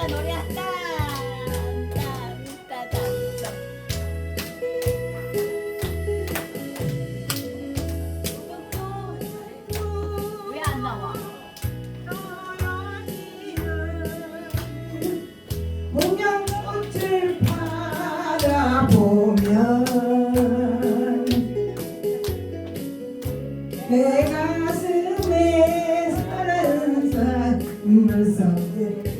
우리가 노래한다. 나와? 홍양꽃을 내 가슴에 사는 사람을 섞여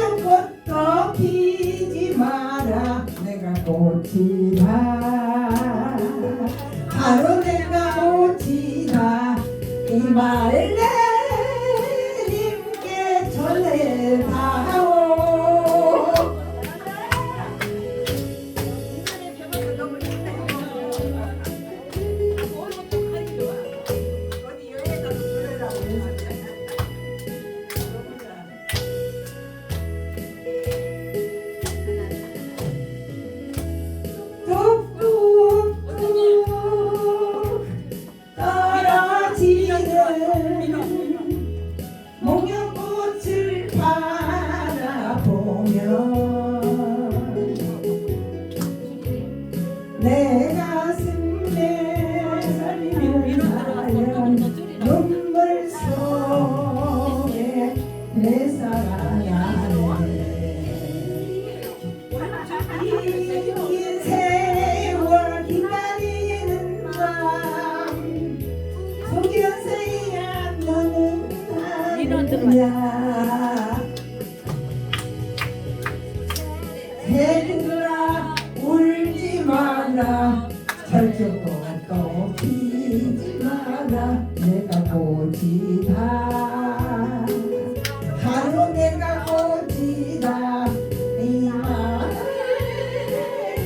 꽃이다 바로 내가 꽃이다 이 말을 내 바라보며 내 가슴에 살며하얀 눈물 속에 내살아나네. 긴 세월 기다리는 속여서야 너는 얘들아 울지 마라. 설정도가 또 피지 마라. 내가 고지다. 바로 내가 고지다. 이 말을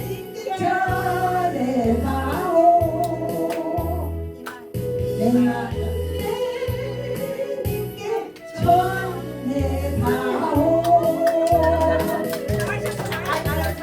듣기 전에 나오. 내가